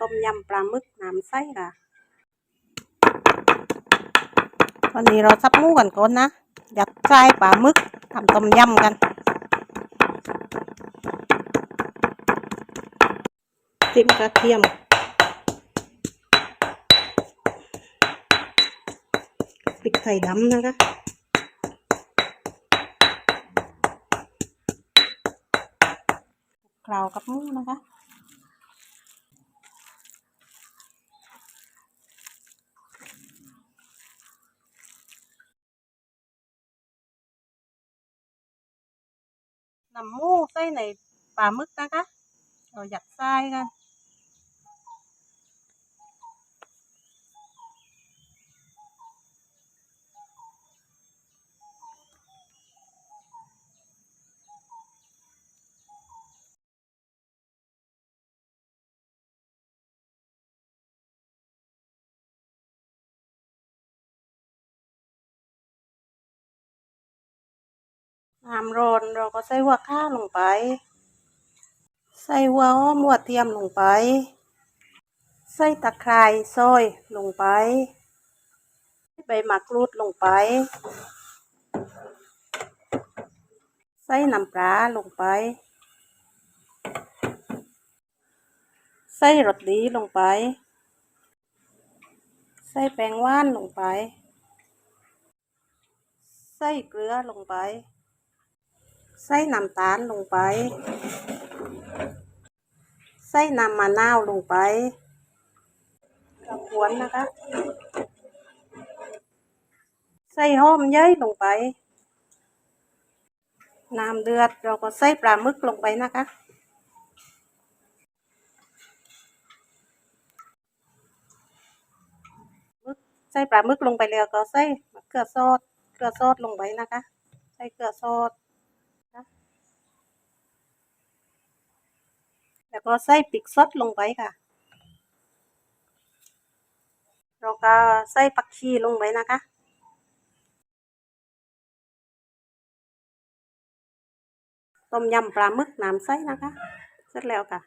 ต้มยำปลาหมึกน้ำใสค่ะวันนี้เราซับมูกันก่อนนะยัดไส้ปลาหมึกทำต้มยำกัน จิ้มกระเทียมพริกไทยดำนะคะคลาวกับมูนะคะ นำหมูใส่ในปลาห คะเราหยัดไส้กันน้ำร้อนเราก็ใส่หัวข้าลงไป ใส่หัวหอมหัวเทียมลงไป ใส่ตะไคร้ซอยลงไป ใบมะกรูดลงไป ใส่น้ำปลาลงไป ใส่รสดีลงไป ใส่แป้งว่านลงไป ใส่เกลือลงไป ใส่น้ำตาลลงไป ใส่น้ำมะนาวลงไปกระพวนนะคะ ใส่หอมเย้ยลงไป น้ำเดือดเราก็ใส่ปลาหมึกลงไปนะคะใส่ปลาหมึกลงไปแล้วก็ใส่มะเขือซอสเกลือซอสลงไปนะคะ ใส่เกลือซอส แล้วก็ใส่พริกสดลงไปค่ะเราก็ใส่ผักชีลงไปนะคะต้มยำปลาหมึกน้ำใสนะคะ เสร็จแล้วค่ะ